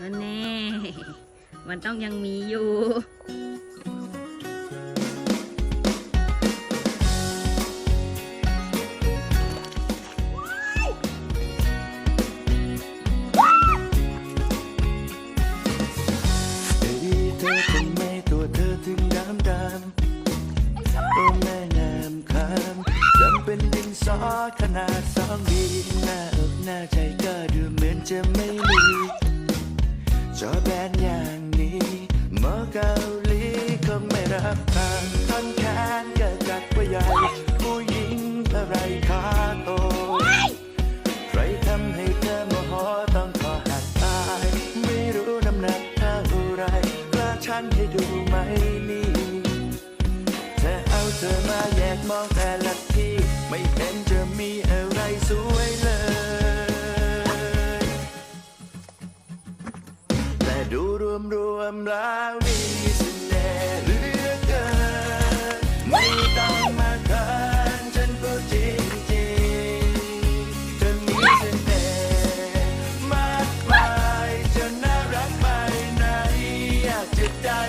มันต้องยังมีอยู่เอ้ยเธอทำไมตัวเธองดำดำโอ้แม่งามคำจำเป็นดินสอขนาดสองดีหน้าอกหน้าใจก็ดูเหมือนจะไม่ จอแบนอย่างนี้หมอเกาหลีคงไม่รับทางท่อนแขนก็จัดว่าใหญ่ผู้หญิงอะไรขาโตใครทำให้เธอโมโหต้องขอหักตาย ไม่รู้น้ำหนักเท่าไรกล้าชั่นให้ดูไหมนี่เธอเอาเธอมาแยกมองแต่ละที่ไม่เห็นจ ดูรวมรวมแล้วมีเสน่ห์เหลือเกินไม่ต้องมาเขินฉันก็จริงจริงเธอมีเสน่ห์มากมายจนน่ารักไปไหนอยากจะได้